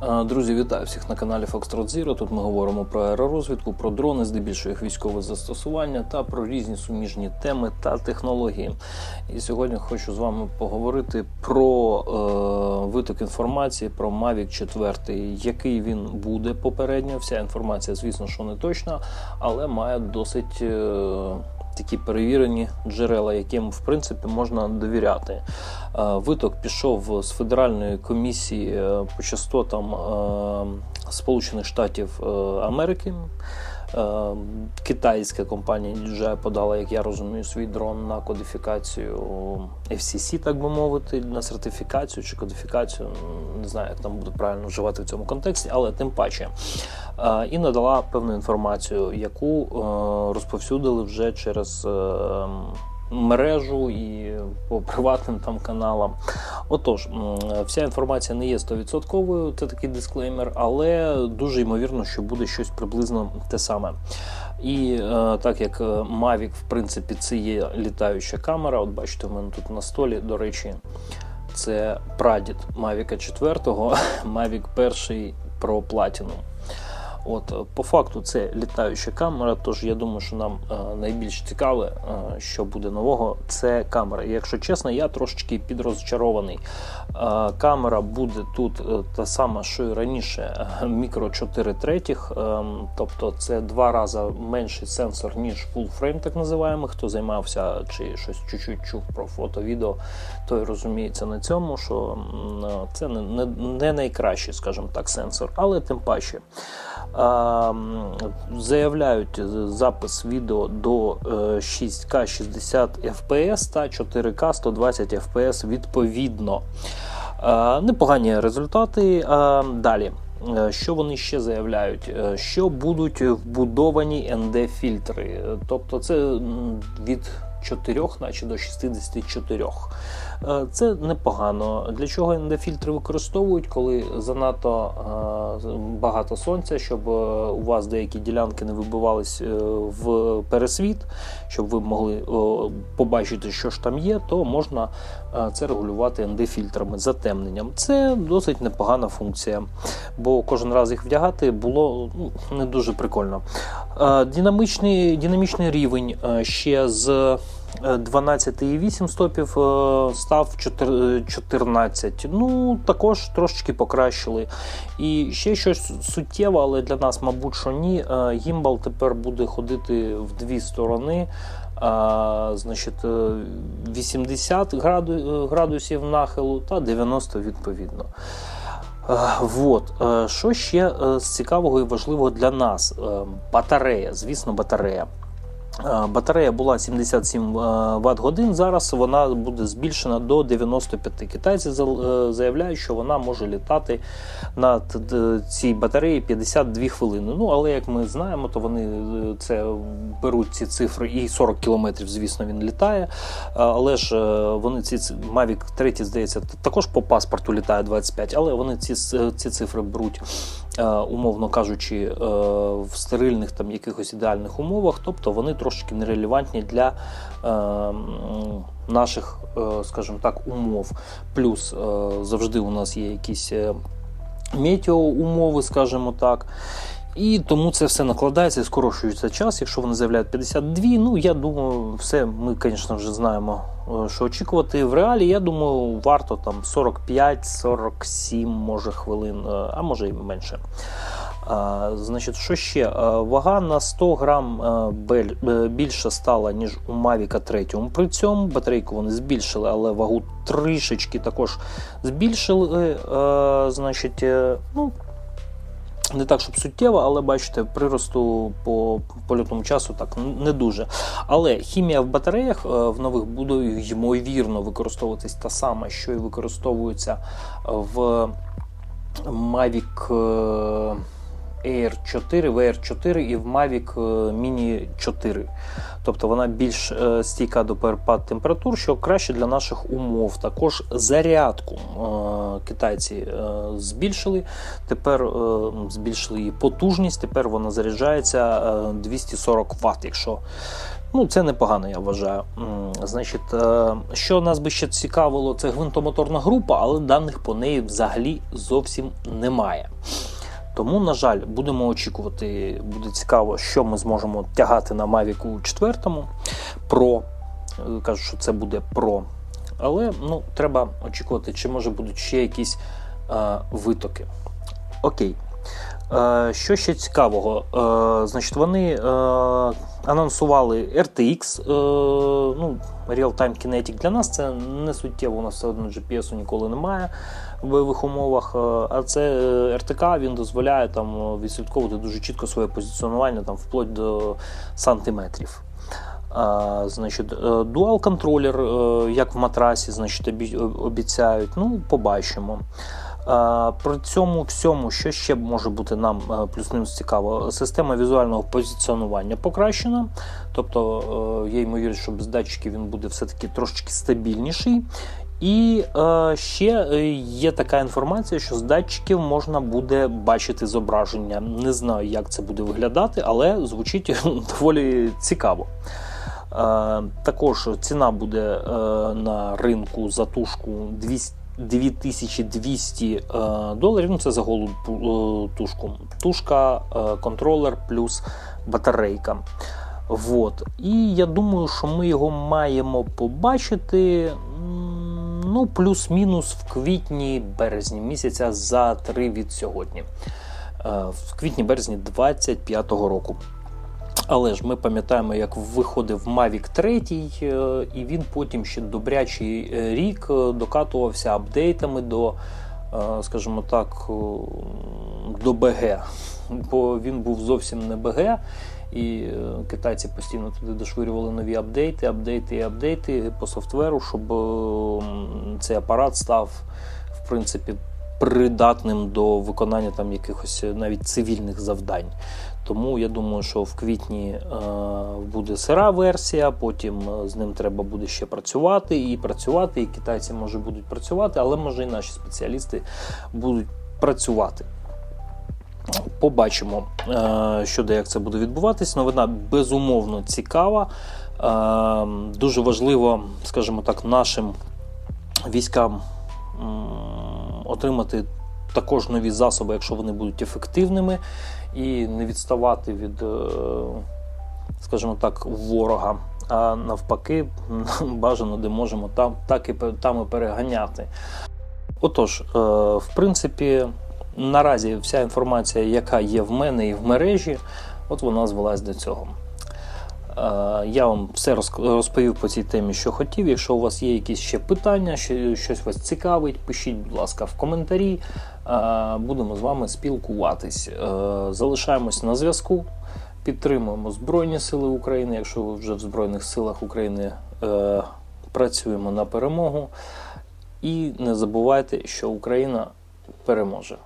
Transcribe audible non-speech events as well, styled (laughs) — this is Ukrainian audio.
Друзі, вітаю всіх на каналі Foxtrot Zero. Тут ми говоримо про аеророзвідку, про дрони, здебільшого їх військове застосування та про різні суміжні теми та технології. І сьогодні хочу з вами поговорити про е, виток інформації про Mavic 4, який він буде попередньо. Вся інформація, звісно, що не точна, але має досить. Е, Такі перевірені джерела, яким в принципі можна довіряти. Е, Виток пішов з Федеральної комісії е, по частотам е, Сполучених Штатів Америки. Китайська компанія DJI подала, як я розумію, свій дрон на кодифікацію FCC, так би мовити, на сертифікацію чи кодифікацію. Не знаю, як там буде правильно вживати в цьому контексті, але тим паче. Е, І надала певну інформацію, яку е, розповсюдили вже через е, мережу і по приватним там каналам. Отож, вся інформація не є 100%, це такий дисклеймер, але дуже ймовірно, що буде щось приблизно те саме. І е, так як Mavic, в принципі, це є літаюча камера, от бачите, у мене тут на столі, до речі, це прадід Mavic 4, (laughs) Mavic 1 Pro Platinum. От, е, по факту, це літаюча камера, тож я думаю, що нам е, найбільш цікаве, е, що буде нового, це камера. І якщо чесно, я трошечки підрозчарований. Камера буде тут та сама, що і раніше, мікро 4 третіх, тобто це два рази менший сенсор, ніж full frame, так називаємо. Хто займався чи щось чуть-чуть чув про фото, відео, той розуміється на цьому, що це не найкращий, скажімо так, сенсор, але тим паче. Заявляють запис відео до е, 6К 60 FPS та 4К 120 FPS відповідно. Е, Непогані результати. Е, Далі. Е, Що вони ще заявляють? Що будуть вбудовані ND-фільтри. Тобто це від 4, наче до 64. Е, Це непогано. Для чого ND-фільтри використовують, коли занадто е, багато сонця, щоб е, у вас деякі ділянки не вибивались в пересвіт, щоб ви могли побачити, що ж там є, то можна це регулювати ND-фільтрами, затемненням. Це досить непогана функція, бо кожен раз їх вдягати було ну, не дуже прикольно. Динамічний, динамічний рівень ще з 12,8 стопів е, став 14. Ну, також трошечки покращили. І ще щось суттєве, але для нас, мабуть, що ні. Е, Гімбал тепер буде ходити в дві сторони. А, значить, е, 80 е, градусів нахилу та 90 відповідно. Вот. Що ще з цікавого і важливого для нас? Батарея, звісно, батарея. Е, Батарея була 77 Вт годин. Зараз вона буде збільшена до 95. Китайці е, заявляють, що вона може літати на т- цій батареї 52 хвилини. Ну але як ми знаємо, то вони е, це беруть ці цифри і 40 кілометрів, звісно, він літає. Е, Але ж е, вони ці Mavic 3, здається, також по паспорту літає 25, але вони ці, ці цифри беруть е, умовно кажучи, е, в стерильних там якихось ідеальних умовах, тобто вони трошки нерелевантні для е, наших, е, скажімо так, умов. Плюс е, завжди у нас є якісь метеоумови, скажімо так. І тому це все накладається і скорочується час. Якщо вони заявляють 52, ну я думаю, все ми, звісно, вже знаємо, що очікувати в реалі. Я думаю, варто там 45-47 може хвилин, а може і менше. А, значить, що ще? Вага на 100 грам е, більше стала, ніж у Mavic 3. При цьому батарейку вони збільшили, але вагу трішечки також збільшили. Е, Значить, е, ну, не так, щоб суттєво, але бачите, приросту по польотному часу так не дуже. Але хімія в батареях в нових буде ймовірно використовуватись та сама, що і використовується в Mavic Air 4, VR 4 і в Mavic е, Mini 4. Тобто вона більш е, стійка до перепад температур, що краще для наших умов. Також зарядку е, китайці збільшили. Тепер збільшили її потужність. Тепер вона заряджається е, 240 Вт, якщо Ну, це непогано, я вважаю. Значить, що нас би ще цікавило, це гвинтомоторна група, але даних по неї взагалі зовсім немає. Тому, на жаль, будемо очікувати. Буде цікаво, що ми зможемо тягати на Mavic 4 Pro. Е, Кажуть, що це буде Pro. Але ну, треба очікувати, чи може будуть ще якісь е, витоки. Окей. Е, що ще цікавого? Е, значить, вони е, анонсували RTX, ну, Real-Time Kinetic. Для нас це не суттєво, у нас все одно GPS ніколи немає в бойових умовах. А це RTK він дозволяє там відслідковувати дуже чітко своє позиціонування там, вплоть до сантиметрів. А, значить, дуал контролер, як в матрасі, значить, обіцяють. Ну, побачимо. При цьому всьому, що ще може бути нам е, плюс-мінус цікаво, система візуального позиціонування покращена. Тобто е, є ймовірність, що без датчиків він буде все-таки трошечки стабільніший. І е, ще е, є така інформація, що з датчиків можна буде бачити зображення. Не знаю, як це буде виглядати, але звучить (laughs) доволі цікаво. Е, також ціна буде е, на ринку за тушку 200 2200 е, доларів. Ну, це за голу е, тушку. Тушка, е, контролер плюс батарейка. Вот. І я думаю, що ми його маємо побачити ну, плюс-мінус в квітні-березні місяця за три від сьогодні. В квітні-березні 25-го року. Але ж ми пам'ятаємо, як виходив Mavic 3, е, і він потім ще добрячий е, рік е, докатувався апдейтами до, скажімо так, до БГ. Бо він був зовсім не БГ, і китайці постійно туди дошвирювали нові апдейти, апдейти і апдейти по софтверу, щоб цей апарат став, в принципі, придатним до виконання там якихось е, навіть цивільних завдань. Тому я думаю, що в квітні е, буде сира версія, потім е, з ним треба буде ще працювати і працювати, і китайці може будуть працювати, але може і наші спеціалісти будуть працювати. Побачимо, е, щодо як це буде відбуватись. Новина безумовно цікава. Дуже важливо, скажімо так, нашим військам отримати також нові засоби, якщо вони будуть ефективними, і не відставати від, е, скажімо так, ворога. А навпаки, (laughs) бажано, де можемо, там, так і там і переганяти. Отож, е, в принципі, наразі вся інформація, яка є в мене і в мережі, от вона звелась до цього. Я вам все розповів по цій темі, що хотів. Якщо у вас є якісь ще питання, що щось вас цікавить, пишіть, будь ласка, в коментарі. Будемо з вами спілкуватись. Е, Залишаємось на зв'язку, підтримуємо Збройні Сили України. Якщо ви вже в Збройних силах України е, працюємо на перемогу. І не забувайте, що Україна переможе.